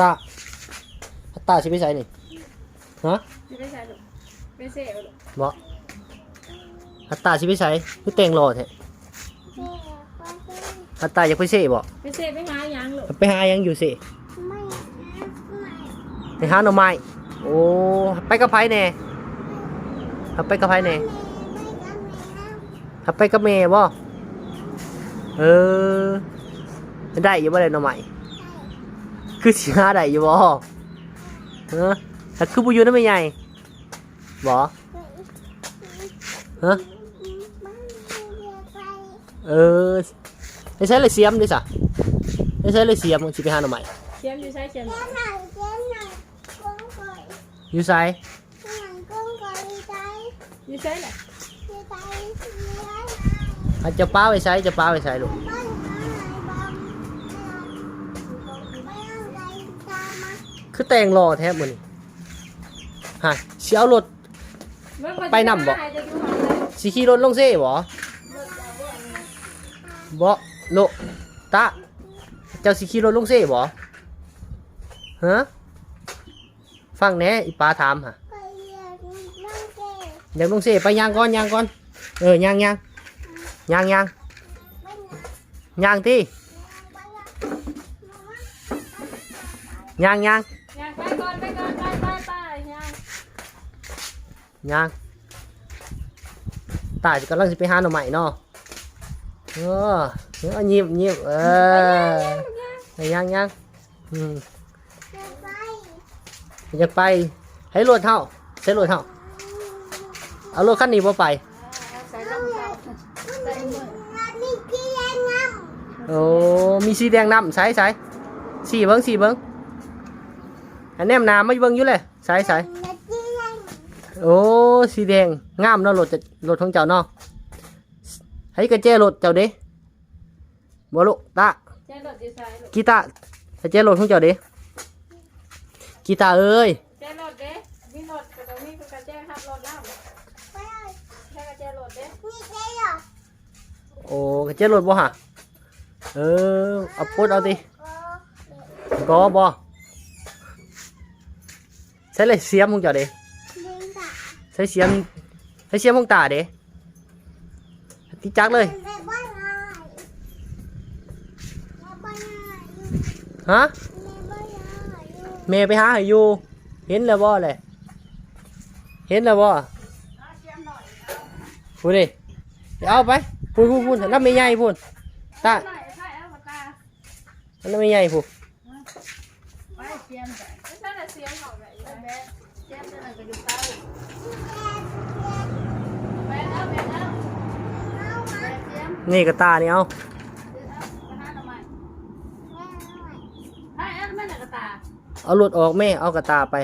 ตาตาชิพิชัยนี่ฮะไม่ใช่หรอกไม่ใช่หรอกบ่อัตตาชิพิชัยคือแต่งรอแท้อัตตาอยากไปเซ่บ่ไม่ใช่ไปหายังหรอกไปหายังอยู่สิไปหาหน่อไม้โอ้ไปกับไผแน่เอาไปกับไผแน่เอาไปกับแม่บ่เออได้อยู่บ่ได้หน่อไม้ คือสิหาได้อยู่บ่เออแต่คือบ่อยู่นำแม่ใหญ่บ่ฮะเออไม่ใช่เลยเสียมดิสะไม่ใช่เลยเสียมสิไปหาหน่อไม้เขียนอยู่ใช่เขียนอยู่ไสอยู่ใช่แหละอาจจะป้าไปใช้จะป้าไปใช้ลูก คือแต่งรอแทบมันฮะสิเอารถ ไปนำบ่ สิขี่รถลงเซ่บ่บ่โลตาเจ้าสิขี่รถลงเซ่บ่ฮะฟังแหน่อีป้าถามฮะอยากลงเซ่ไปย่างก่อนย่างก่อนเออย่างย่างย่างย่างย่างที่ย่างย่าง ยังไปก่อนไปก่อนไปไปไปยังย่างตายกำลังสิไปหาหน่อใหม่เนาะเออเออยิ้มยิ้มเออย่างย่างอืมอยากไปให้รถเท่าใช้รถเท่าเอารถคันนี้บ่ไปใส่รองเท้าใส่มือโอ้มีสีแดงนำใช้ใช้สีเบิ้งสีเบิ้ง อันแนมหนาไม่เบิ้งอยู่เลยใช้ใช้โอ้สีแดงงามเนาะรถจะรถของเจ้าเนาะให้กระเจรถเจ้าเด้บ่ลูกตาใช้รถอยู่ใช่หรอกกีตาร์กระเจรถของเจ้าเด้กีตาร์เอ้ยใช้รถเด้มีรถกระโดดมีกระแจขับรถแล้วใช้กระแจรถเด้โอ้กระเจรถบ่ฮะเออเอาปลดเอาดิก็บ่ ใช้เลยเสียมของเจ้าเด้ใช้เสียมใช้เสียมของตาเด้ติจักเลยฮะแม่ไปหาให้อยู่เห็นแล้วบ่เลยเห็นแล้วบ่พูดดิเดี๋ยวเอาไปพูดพูดพูดน้ำไม่ใหญ่พูดตาใช่ใช่เอามาตาน้ำไม่ใหญ่พูด ไปเสียมแต่ไม่ใช่แต่เสียมเขาแบบนี้แม่เสียมจะไหนก็อยู่ใต้แม่เอาแม่เอาแม่เสียมนี่กระตานี่เอาซื้อเอากระทะทำไมไอ้เอาแม่หนกระตาเอารถออกแม่เอากระตาไป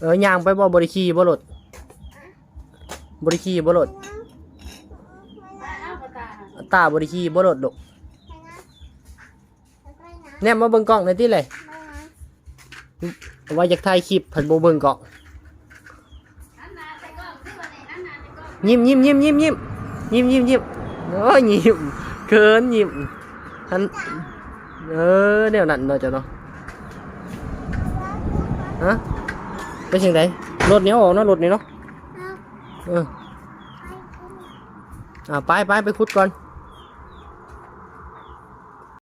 เออยางไปบ่บริคีบ่รถบริคีบ่รถไอ้เอากระตา ตาบริคีบ่รถดอก แนมมาเบิ่งกล้องหน่อยติเลยว่าอยากถ่ายคลิปผันบ่เบิ่งกล้องอันกล้องยิ้มยิ้มยิ้มยิ้มยิ้มยิ้มยิ้มยิ้มโอ้ยยิ้มเขินยิ้มทันเออแนวนั้นเนาะจ้าเนาะฮะไปเชียงใดรถเนี้ยออกเนาะรถนี้เนาะเอออ่าไปไปไปคุดก่อน